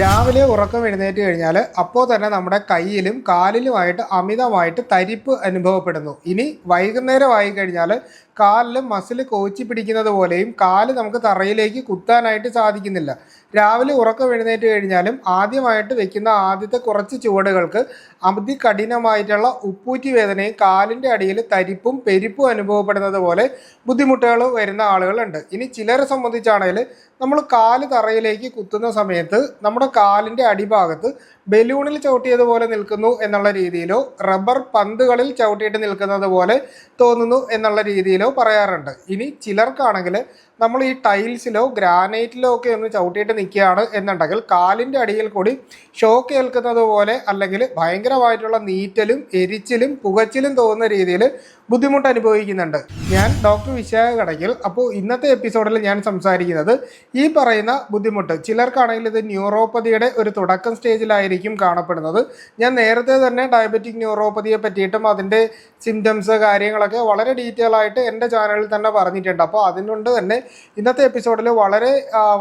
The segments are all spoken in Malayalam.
രാവിലെ ഉറക്കം എഴുന്നേറ്റ് കഴിഞ്ഞാൽ അപ്പോൾ തന്നെ നമ്മുടെ കയ്യിലും കാലിലുമായിട്ട് അമിതമായിട്ട് തരിപ്പ് അനുഭവപ്പെടുന്നു. ഇനി വൈകുന്നേരമായി കഴിഞ്ഞാൽ കാലിൽ മസിൽ കോച്ചി പിടിക്കുന്നത് പോലെയും കാൽ നമുക്ക് തറയിലേക്ക് കുത്താനായിട്ട് സാധിക്കുന്നില്ല. രാവിലെ ഉറക്കം എഴുന്നേറ്റ് കഴിഞ്ഞാലും ആദ്യമായിട്ട് വെക്കുന്ന ആദ്യത്തെ കുറച്ച് ചുവടുകൾക്ക് അതികഠിനമായിട്ടുള്ള ഉപ്പൂറ്റി വേദനയും കാലിന്റെ അടിയിൽ തരിപ്പും പെരിപ്പും അനുഭവപ്പെടുന്നത് പോലെ ബുദ്ധിമുട്ടുകൾ വരുന്ന ആളുകളുണ്ട്. ഇനി ചിലരെ സംബന്ധിച്ചാണെങ്കിൽ നമ്മൾ കാൽ തറയിലേക്ക് കുത്തുന്ന സമയത്ത് നമ്മുടെ കാലിന്റെ അടിഭാഗത്ത് ബലൂണിൽ ചവിട്ടിയതുപോലെ നിൽക്കുന്നു എന്നുള്ള രീതിയിലോ റബ്ബർ പന്തുകളിൽ ചവിട്ടിയിട്ട് നിൽക്കുന്നത് പോലെ തോന്നുന്നു എന്നുള്ള രീതിയിലോ പറയാറുണ്ട്. ഇനി ചിലർക്കാണെങ്കിൽ നമ്മൾ ഈ ടൈൽസിലോ ഗ്രാനൈറ്റിലോ ഒക്കെ ഒന്ന് ചവിട്ടിയിട്ട് നിൽക്കുകയാണ് എന്നുണ്ടെങ്കിൽ കാലിന്റെ അടിയിൽ കൂടി ഷോക്ക് ഏൽക്കുന്നത് പോലെ അല്ലെങ്കിൽ ഭയങ്കരമായിട്ടുള്ള നീറ്റലും എരിച്ചിലും പുകച്ചിലും തോന്നുന്ന രീതിയിൽ ബുദ്ധിമുട്ട് അനുഭവിക്കുന്നുണ്ട്. ഞാൻ ഡോക്ടർ വിശാഖ കടയ്ക്കൽ അപ്പോൾ ഇന്നത്തെ എപ്പിസോഡിൽ ഞാൻ സംസാരിക്കുന്നത് ഈ പറയുന്ന ബുദ്ധിമുട്ട്. ചിലർക്കാണെങ്കിൽ ഇത് ന്യൂറോപ്പതിയുടെ ഒരു തുടക്കം സ്റ്റേജിലായിരിക്കും കാണപ്പെടുന്നത്. ഞാൻ നേരത്തെ തന്നെ ഡയബറ്റിക് ന്യൂറോപ്പതിയെ പറ്റിയിട്ടും അതിന്റെ സിംറ്റംസ് കാര്യങ്ങളൊക്കെ വളരെ ഡീറ്റെയിൽ ആയിട്ട് എന്റെ ചാനലിൽ തന്നെ പറഞ്ഞിട്ടുണ്ട്. അപ്പോൾ അതിനുകൊണ്ട് തന്നെ ഇന്നത്തെ എപ്പിസോഡിൽ വളരെ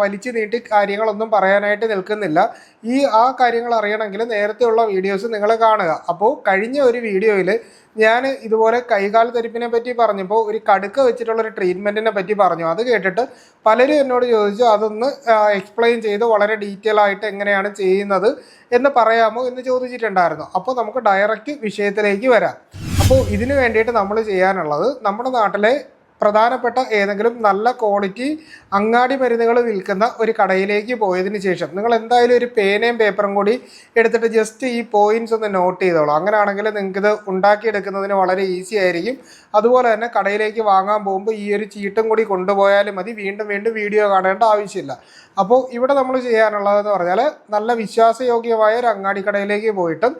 വലിച്ചു നീട്ടി കാര്യങ്ങളൊന്നും പറയാനായിട്ട് നിൽക്കുന്നില്ല. ഈ ആ കാര്യങ്ങൾ അറിയണമെങ്കിൽ നേരത്തെയുള്ള വീഡിയോസ് നിങ്ങൾ കാണുക. അപ്പോൾ കഴിഞ്ഞ ഒരു വീഡിയോയിൽ ഞാൻ ഇതുപോലെ കൈകാൽ തരിപ്പിനെ പറ്റി പറഞ്ഞപ്പോൾ ഒരു കടുക്ക വെച്ചിട്ടുള്ള ഒരു ട്രീറ്റ്മെന്റിനെ പറ്റി പറഞ്ഞു. അത് കേട്ടിട്ട് പലരും എന്നോട് ചോദിച്ചു അതൊന്ന് എക്സ്പ്ലെയിൻ ചെയ്ത് വളരെ ഡീറ്റെയിൽ ആയിട്ട് എങ്ങനെയാണ് ചെയ്യുന്നത് എന്ന് പറയാമോ? എന്ന് ചോദിച്ചിട്ടുണ്ടായിരുന്നു. അപ്പോൾ നമുക്ക് ഡയറക്റ്റ് വിഷയത്തിലേക്ക് വരാം. അപ്പോൾ ഇതിനു വേണ്ടിയിട്ട് നമ്മൾ ചെയ്യാനുള്ളത് നമ്മുടെ നാട്ടിലെ പ്രധാനപ്പെട്ട ഏതെങ്കിലും നല്ല ക്വാളിറ്റി അങ്ങാടി മരുന്നുകൾ വിൽക്കുന്ന ഒരു കടയിലേക്ക് പോയതിന് ശേഷം നിങ്ങൾ എന്തായാലും ഒരു പേനയും പേപ്പറും കൂടി എടുത്തിട്ട് ജസ്റ്റ് ഈ പോയിന്റ്സ് ഒന്ന് നോട്ട് ചെയ്തോളൂ. അങ്ങനെയാണെങ്കിൽ നിങ്ങൾക്ക് ഇത് ഉണ്ടാക്കിയെടുക്കുന്നതിന് വളരെ ഈസി ആയിരിക്കും. അതുപോലെ തന്നെ കടയിലേക്ക് വാങ്ങാൻ പോകുമ്പോൾ ഈ ഒരു ചീട്ടും കൂടി കൊണ്ടുപോയാലും മതി. വീണ്ടും വീണ്ടും വീഡിയോ കാണേണ്ട ആവശ്യമില്ല. അപ്പോൾ ഇവിടെ നമ്മൾ ചെയ്യാനുള്ളതെന്ന് പറഞ്ഞാൽ നല്ല വിശ്വാസയോഗ്യമായ ഒരു അങ്ങാടി കടയിലേക്ക് പോയിട്ടും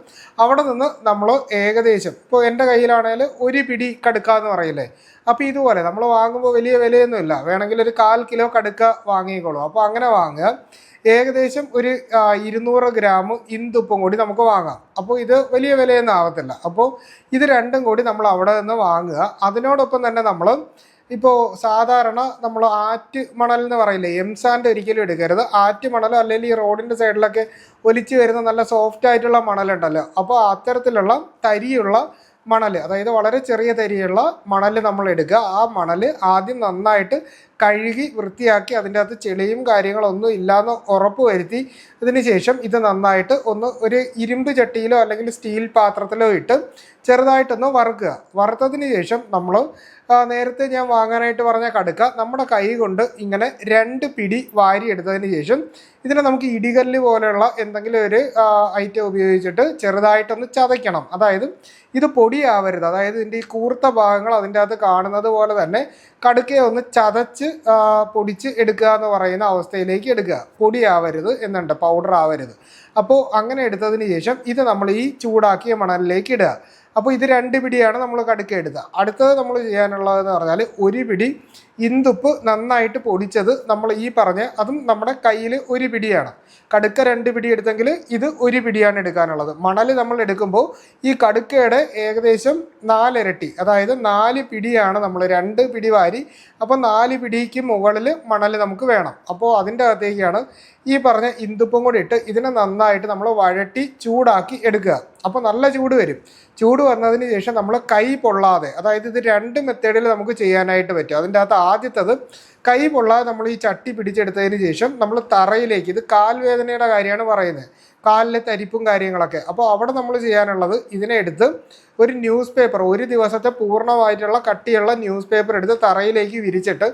അവിടെ നിന്ന് നമ്മൾ ഏകദേശം ഇപ്പോൾ എന്റെ കയ്യിലാണെങ്കിൽ ഒരു പിടി കടുക്കാന്ന് പറയില്ലേ? അപ്പോൾ ഇതുപോലെ നമ്മൾ വാങ്ങുമ്പോൾ വലിയ വിലയൊന്നുമില്ല. വേണമെങ്കിൽ ഒരു കാൽ കിലോ കടുക്ക വാങ്ങിക്കോളൂ. അപ്പോൾ അങ്ങനെ വാങ്ങുക. ഏകദേശം ഒരു ഇരുന്നൂറ് ഗ്രാം ഇന്തുപ്പും കൂടി നമുക്ക് വാങ്ങാം. അപ്പോൾ ഇത് വലിയ വിലയൊന്നും ആവത്തില്ല. അപ്പോൾ ഇത് രണ്ടും കൂടി നമ്മൾ അവിടെ നിന്ന് വാങ്ങുക. അതിനോടൊപ്പം തന്നെ നമ്മൾ ഇപ്പോൾ സാധാരണ നമ്മൾ ആറ്റ് മണൽ എന്ന് പറയില്ലേ എം സാൻഡ് ഒരിക്കലും എടുക്കരുത്. ആറ്റ് മണൽ അല്ലെങ്കിൽ ഈ റോഡിന്റെ സൈഡിലൊക്കെ ഒലിച്ച് വരുന്ന നല്ല സോഫ്റ്റ് ആയിട്ടുള്ള മണലുണ്ടല്ലോ. അപ്പോൾ അത്തരത്തിലുള്ള തരിയുള്ള മണൽ അതായത് വളരെ ചെറിയ തരിയുള്ള മണൽ നമ്മൾ എടുക്കുക. ആ മണൽ ആദ്യം നന്നായിട്ട് കഴുകി വൃത്തിയാക്കി അതിന്റെ അകത്ത് ചെളിയും കാര്യങ്ങളൊന്നും ഇല്ലാന്ന് ഉറപ്പ് വരുത്തി ഇതിന് ശേഷം ഇത് നന്നായിട്ട് ഒന്ന് ഒരു ഇരുമ്പ് ചട്ടിയിലോ അല്ലെങ്കിൽ സ്റ്റീൽ പാത്രത്തിലോ ഇട്ട് ചെറുതായിട്ടൊന്ന് വറുക്കുക. വറുത്തതിന് ശേഷം നമ്മൾ നേരത്തെ ഞാൻ വാങ്ങാനായിട്ട് പറഞ്ഞ കടുക്ക നമ്മുടെ കൈ കൊണ്ട് ഇങ്ങനെ രണ്ട് പിടി വാരി എടുത്തതിന് ശേഷം ഇതിനെ നമുക്ക് ഇടികല്ല് പോലെയുള്ള എന്തെങ്കിലും ഒരു ഐറ്റം ഉപയോഗിച്ചിട്ട് ചെറുതായിട്ടൊന്ന് ചതയ്ക്കണം. അതായത് ഇത് പൊടിയാവരുത്. അതായത് ഇതിന്റെ ഈ കൂർത്ത ഭാഗങ്ങൾ അതിന്റെ അകത്ത് കാണുന്നത് പോലെ തന്നെ കടുക്കെ ഒന്ന് ചതച്ച് പൊടിച്ച് എടുക്കുക എന്ന് പറയുന്ന അവസ്ഥയിലേക്ക് എടുക്കുക. പൊടിയാവരുത് എന്നുണ്ട് പൗഡർ ആവരുത്. അപ്പോൾ അങ്ങനെ എടുത്തതിന് ശേഷം ഇത് നമ്മൾ ഈ ചൂടാക്കിയ മണലിലേക്ക് ഇടുക. അപ്പോൾ ഇത് രണ്ട് പിടിയാണ് നമ്മൾ കടുക്ക എടുക്കുക അടുത്തത് നമ്മൾ ചെയ്യാനുള്ളതെന്ന് പറഞ്ഞാൽ ഒരു പിടി ഇന്തുപ്പ് നന്നായിട്ട് പൊടിച്ചത് നമ്മൾ ഈ പറഞ്ഞ അതും നമ്മുടെ കയ്യിൽ ഒരു പിടിയാണ്. കടുക്ക രണ്ട് പിടി എടുത്തെങ്കിൽ ഇത് ഒരു പിടിയാണ് എടുക്കാനുള്ളത്. മണൽ നമ്മൾ എടുക്കുമ്പോൾ ഈ കടുക്കയുടെ ഏകദേശം നാലിരട്ടി അതായത് നാല് പിടിയാണ് നമ്മൾ രണ്ട് പിടി വാരി അപ്പോൾ നാല് പിടിക്ക് മുകളിൽ മണൽ നമുക്ക് വേണം. അപ്പോൾ അതിന്റെ അകത്തേക്കാണ് ഈ പറഞ്ഞ ഇന്തുപ്പും കൂടി ഇട്ട് ഇതിനെ നന്നായിട്ട് നമ്മൾ വഴട്ടി ചൂടാക്കി എടുക്കുക. അപ്പോൾ നല്ല ചൂട് വരും. ചൂട് വന്നതിന് ശേഷം നമ്മൾ കൈ പൊള്ളാതെ അതായത് ഇത് രണ്ട് മെത്തേഡിൽ നമുക്ക് ചെയ്യാനായിട്ട് പറ്റും. അതിന്റെ അകത്ത് ആദ്യത്തത് കൈ പൊള്ളാതെ നമ്മൾ ഈ ചട്ടി പിടിച്ചെടുത്തതിന് ശേഷം നമ്മൾ തറയിലേക്ക് ഇത് കാൽവേദനയുടെ കാര്യമാണ് പറയുന്നത്. കാലിലെ തരിപ്പും കാര്യങ്ങളൊക്കെ. അപ്പോൾ അവിടെ നമ്മൾ ചെയ്യാനുള്ളത് ഇതിനെ എടുത്ത് ഒരു ന്യൂസ് പേപ്പർ ഒരു ദിവസത്തെ പൂർണമായിട്ടുള്ള കട്ടിയുള്ള ന്യൂസ് പേപ്പർ എടുത്ത് തറയിലേക്ക് വിരിച്ചിട്ട്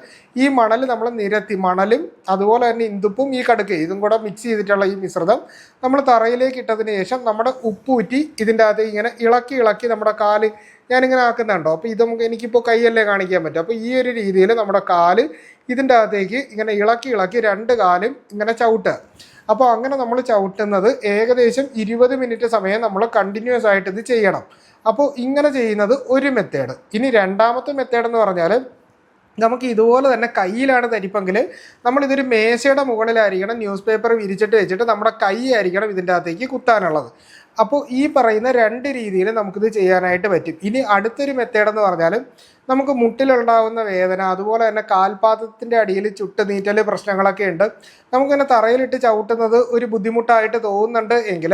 ഈ മണൽ നമ്മൾ നിരത്തി മണലും അതുപോലെ തന്നെ ഇന്ദുപ്പും ഈ കടുക്ക് ഇതും കൂടെ മിക്സ് ചെയ്തിട്ടുള്ള ഈ മിശ്രിതം നമ്മൾ തറയിലേക്ക് ഇട്ടതിന് ശേഷം നമ്മുടെ ഉപ്പൂറ്റി ഇതിന്റെ അകത്ത് ഇങ്ങനെ ഇളക്കി ഇളക്കി നമ്മുടെ കാൽ ഞാനിങ്ങനെ ആക്കുന്നുണ്ടോ? അപ്പോൾ ഇത് നമുക്ക് എനിക്കിപ്പോൾ കൈയല്ലേ കാണിക്കാൻ പറ്റും. അപ്പോൾ ഈ ഒരു രീതിയിൽ നമ്മുടെ കാൽ ഇതിന്റെ അകത്തേക്ക് ഇങ്ങനെ ഇളക്കി ഇളക്കി രണ്ട് കാലും ഇങ്ങനെ ചവിട്ടുക. അപ്പോൾ അങ്ങനെ നമ്മൾ ചവിട്ടുന്നത് ഏകദേശം ഇരുപത് മിനിറ്റ് സമയം നമ്മൾ കണ്ടിന്യൂസ് ആയിട്ട് ഇത് ചെയ്യണം. അപ്പോൾ ഇങ്ങനെ ചെയ്യുന്നത് ഒരു മെത്തേഡ് ഇനി രണ്ടാമത്തെ മെത്തേഡ് എന്ന് പറഞ്ഞാൽ നമുക്ക് ഇതുപോലെ തന്നെ കയ്യിലാണ് തരിപ്പെങ്കിൽ നമ്മളിതൊരു മേശയുടെ മുകളിലായിരിക്കണം ന്യൂസ് പേപ്പർ വിരിച്ചിട്ട് വെച്ചിട്ട് നമ്മുടെ കൈ ആയിരിക്കണം ഇതിന്റെ അകത്തേക്ക് കുത്താനുള്ളത്. അപ്പോൾ ഈ പറയുന്ന രണ്ട് രീതിയിൽ നമുക്കിത് ചെയ്യാനായിട്ട് പറ്റും. ഇനി അടുത്തൊരു മെത്തേഡ് എന്ന് പറഞ്ഞാൽ നമുക്ക് മുട്ടിലുണ്ടാകുന്ന വേദന അതുപോലെ തന്നെ കാൽപാദത്തിന്റെ അടിയിൽ ചുട്ട് നീറ്റൽ പ്രശ്നങ്ങളൊക്കെ ഉണ്ട്. നമുക്കിങ്ങനെ തറയിലിട്ട് ചവിട്ടുന്നത് ഒരു ബുദ്ധിമുട്ടായിട്ട് തോന്നുന്നുണ്ട് എങ്കിൽ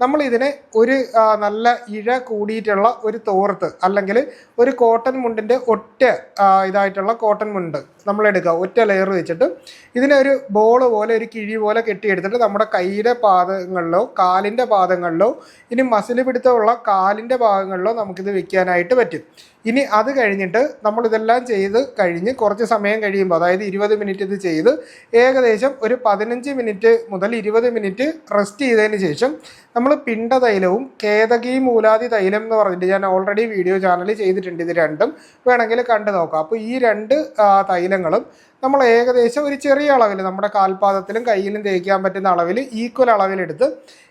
നമ്മൾ ഇതിനെ ഒരു നല്ല ഇഴ കൂടിയിട്ടുള്ള ഒരു തോർത്ത് അല്ലെങ്കിൽ ഒരു കോട്ടൺ മുണ്ടിന്റെ ഒറ്റ ഇതായിട്ടുള്ള കോട്ടൺ മുണ്ട് നമ്മൾ എടുക്കുക ഒറ്റ ലെയർ വെച്ചിട്ട് ഇതിനെ ഒരു ബോൾ പോലെ ഒരു കിഴി പോലെ കെട്ടിയെടുത്തിട്ട് നമ്മുടെ കൈയുടെ പാദങ്ങളിലോ കാലിന്റെ പാദങ്ങളിലോ ഇനി മസിൽ പിടുത്തമുള്ള കാലിന്റെ ഭാഗങ്ങളിലോ നമുക്കിത് വെക്കാനായിട്ട് പറ്റും. ഇനി അത് കഴിഞ്ഞിട്ട് നമ്മൾ ഇതെല്ലാം ചെയ്ത് കഴിഞ്ഞ് കുറച്ച് സമയം കഴിയുമ്പോൾ അതായത് ഇരുപത് മിനിറ്റ് ഇത് ചെയ്ത് ഏകദേശം ഒരു പതിനഞ്ച് മിനിറ്റ് മുതൽ ഇരുപത് മിനിറ്റ് റെസ്റ്റ് ചെയ്തതിന് ശേഷം നമ്മൾ പിണ്ട തൈലവും കേതകി മൂലാതി തൈലം എന്ന് പറഞ്ഞിട്ട് ഞാൻ ഓൾറെഡി വീഡിയോ ചാനലിൽ ചെയ്തിട്ടുണ്ട് ഇത് രണ്ടും. വേണമെങ്കിൽ കണ്ടു നോക്കാം. അപ്പോൾ ഈ രണ്ട് തൈലങ്ങളും നമ്മൾ ഏകദേശം ഒരു ചെറിയ അളവിൽ നമ്മുടെ കാൽപാദത്തിലും കയ്യിലും തേക്കാൻ പറ്റുന്ന അളവിൽ ഈക്വൽ അളവിലെടുത്ത്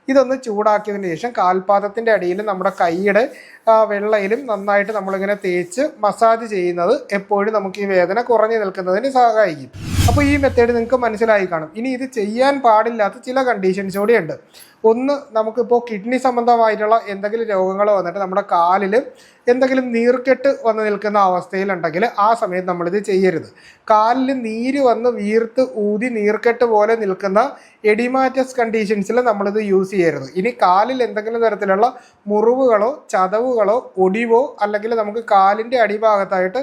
ഇതൊന്ന് ചൂടാക്കിയതിന് ശേഷം കാൽപാദത്തിന്റെ അടിയിൽ നമ്മുടെ കൈയുടെ വെള്ളയിലും നന്നായിട്ട് നമ്മളിങ്ങനെ തേച്ച് മസാജ് ചെയ്യുന്നത് എപ്പോഴും നമുക്ക് ഈ വേദന കുറഞ്ഞു നിൽക്കുന്നതിന് സഹായിക്കും. അപ്പോൾ ഈ മെത്തേഡ് നിങ്ങൾക്ക് മനസ്സിലായി കാണും. ഇനി ഇത് ചെയ്യാൻ പാടില്ലാത്ത ചില കണ്ടീഷൻസ് കൂടിയുണ്ട് ഒന്ന് നമുക്കിപ്പോൾ കിഡ്നി സംബന്ധമായിട്ടുള്ള എന്തെങ്കിലും രോഗങ്ങൾ വന്നിട്ട് നമ്മുടെ കാലിൽ എന്തെങ്കിലും നീർക്കെട്ട് വന്ന് നിൽക്കുന്ന അവസ്ഥയിലുണ്ടെങ്കിൽ ആ സമയത്ത് നമ്മളിത് ചെയ്യരുത്. കാലിൽ നീര് വന്ന് വീർത്ത് ഊതി നീർക്കെട്ട് പോലെ നിൽക്കുന്ന എഡിമാറ്റസ് കണ്ടീഷൻസിൽ നമ്മളിത് യൂസ് ചെയ്യരുത്. ഇനി കാലിൽ എന്തെങ്കിലും തരത്തിലുള്ള മുറിവുകളോ ചതവുകളോ ഒടിവോ അല്ലെങ്കിൽ നമുക്ക് കാലിന്റെ അടിഭാഗത്തായിട്ട്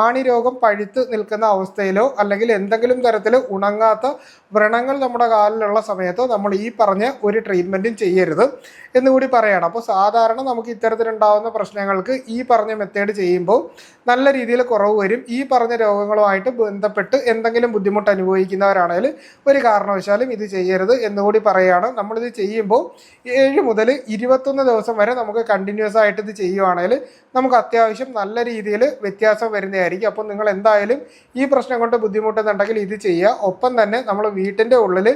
ആണി രോഗം പഴുത്ത് നിൽക്കുന്ന അവസ്ഥയിലോ അല്ലെങ്കിൽ എന്തെങ്കിലും തരത്തിൽ ഉണങ്ങാത്ത വ്രണങ്ങൾ നമ്മുടെ കാലിലുള്ള സമയത്തോ നമ്മൾ ഈ പറഞ്ഞ ഒരു ട്രീറ്റ്മെന്റും ചെയ്യരുത് എന്നുകൂടി പറയണം. അപ്പോൾ സാധാരണ നമുക്ക് ഇത്തരത്തിലുണ്ടാകുന്ന പ്രശ്നങ്ങൾക്ക് ഈ പറഞ്ഞ മെത്തേഡ് ചെയ്യുമ്പോൾ നല്ല രീതിയിൽ കുറവ് വരും. ഈ പറഞ്ഞ രോഗങ്ങളുമായിട്ട് ബന്ധപ്പെട്ട് എന്തെങ്കിലും ബുദ്ധിമുട്ട് അനുഭവിക്കുന്നവരാണെങ്കിൽ ഒരു കാരണവശാലും ഇത് ചെയ്യരുത് എന്നുകൂടി പറയുകയാണ് നമ്മളിത് ചെയ്യുമ്പോൾ ഏഴ് മുതൽ ഇരുപത്തൊന്ന് ദിവസം വരെ നമുക്ക് കണ്ടിന്യൂസ് ആയിട്ട് ഇത് ചെയ്യുവാണെങ്കിൽ നമുക്ക് അത്യാവശ്യം നല്ല രീതിയിൽ വ്യത്യാസം വരുന്നതായിരിക്കും. അപ്പോൾ നിങ്ങൾ എന്തായാലും ഈ പ്രശ്നം കൊണ്ട് ബുദ്ധിമുട്ടുന്നുണ്ടെങ്കിൽ ഇത് ചെയ്യുക. ഒപ്പം തന്നെ നമ്മൾ വീട്ടിന്റെ ഉള്ളിൽ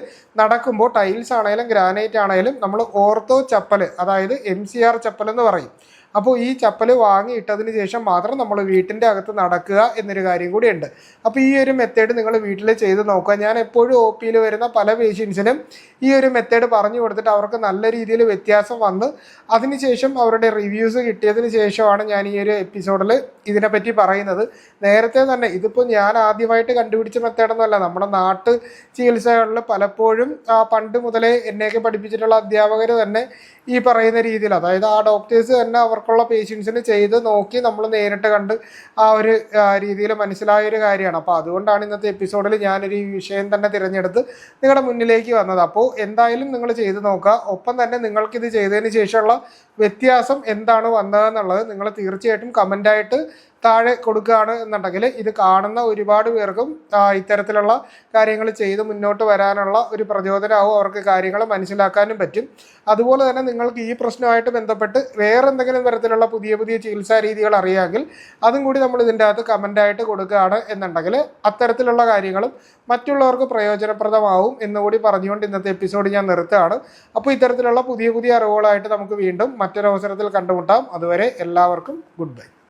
നടക്കുമ്പോൾ ടൈൽസ് ആണെങ്കിലും ഗ്രാനൈറ്റ് ആണെങ്കിലും നമ്മൾ ഓർത്തോ ചപ്പൽ അതായത് എം സി ആർ ചപ്പൽ എന്ന് പറയും. അപ്പോൾ ഈ ചപ്പൽ വാങ്ങി ഇട്ടതിന് ശേഷം മാത്രം നമ്മൾ വീട്ടിന്റെ അകത്ത് നടക്കുക എന്നൊരു കാര്യം കൂടിയുണ്ട്. അപ്പോൾ ഈ ഒരു മെത്തേഡ് നിങ്ങൾ വീട്ടിൽ ചെയ്ത് നോക്കുക. ഞാൻ എപ്പോഴും ഒ പിയിൽ വരുന്ന പല പേഷ്യൻസിനും ഈ ഒരു മെത്തേഡ് പറഞ്ഞു കൊടുത്തിട്ട് അവർക്ക് നല്ല രീതിയിൽ വ്യത്യാസം വന്ന് അതിനുശേഷം അവരുടെ റിവ്യൂസ് കിട്ടിയതിന് ശേഷമാണ് ഞാൻ ഈ ഒരു എപ്പിസോഡിൽ ഇതിനെപ്പറ്റി പറയുന്നത്. നേരത്തെ തന്നെ ഇതിപ്പോൾ ഞാൻ ആദ്യമായിട്ട് കണ്ടുപിടിച്ച മെത്തേഡൊന്നുമല്ല നമ്മുടെ നാട്ട് ചികിത്സകളിൽ പലപ്പോഴും പണ്ട് മുതലേ എന്നെയൊക്കെ പഠിപ്പിച്ചിട്ടുള്ള അധ്യാപകർ തന്നെ ഈ പറയുന്ന രീതിയിൽ അതായത് ആ ഡോക്ടേഴ്സ് തന്നെ അവർക്കുള്ള പേഷ്യൻസിന് ചെയ്ത് നോക്കി നമ്മൾ നേരിട്ട് കണ്ട് ആ ഒരു രീതിയിൽ മനസ്സിലായ ഒരു കാര്യമാണ്. അപ്പോൾ അതുകൊണ്ടാണ് ഇന്നത്തെ എപ്പിസോഡിൽ ഞാനൊരു വിഷയം തന്നെ തിരഞ്ഞെടുത്ത് നിങ്ങളുടെ മുന്നിലേക്ക് വന്നത്. അപ്പോൾ എന്തായാലും നിങ്ങൾ ചെയ്ത് നോക്കുക. ഒപ്പം തന്നെ നിങ്ങൾക്കിത് ചെയ്തതിന് ശേഷമുള്ള വ്യത്യാസം എന്താണ് വന്നതെന്നുള്ളത് നിങ്ങൾ തീർച്ചയായിട്ടും കമന്റായിട്ട് താഴെ കൊടുക്കുകയാണ് എന്നുണ്ടെങ്കിൽ ഇത് കാണുന്ന ഒരുപാട് പേർക്കും ഇത്തരത്തിലുള്ള കാര്യങ്ങൾ ചെയ്ത് മുന്നോട്ട് വരാനുള്ള ഒരു പ്രചോദനമാവും അവർക്ക് കാര്യങ്ങൾ മനസ്സിലാക്കാനും പറ്റും. അതുപോലെ തന്നെ നിങ്ങൾക്ക് ഈ പ്രശ്നമായിട്ട് ബന്ധപ്പെട്ട് വേറെ എന്തെങ്കിലും തരത്തിലുള്ള പുതിയ പുതിയ ചികിത്സാ രീതികൾ അറിയാമെങ്കിൽ അതും കൂടി നമ്മൾ ഇതിന്റെ അകത്ത് കമന്റായിട്ട് കൊടുക്കുകയാണ് എന്നുണ്ടെങ്കിൽ അത്തരത്തിലുള്ള കാര്യങ്ങളും മറ്റുള്ളവർക്ക് പ്രയോജനപ്രദമാവും എന്നുകൂടി പറഞ്ഞുകൊണ്ട് ഇന്നത്തെ എപ്പിസോഡ് ഞാൻ നിർത്തുകയാണ്. അപ്പോൾ ഇത്തരത്തിലുള്ള പുതിയ പുതിയ അറിവുകളായിട്ട് നമുക്ക് വീണ്ടും മറ്റൊരവസരത്തിൽ കണ്ടുമുട്ടാം. അതുവരെ എല്ലാവർക്കും ഗുഡ് ബൈ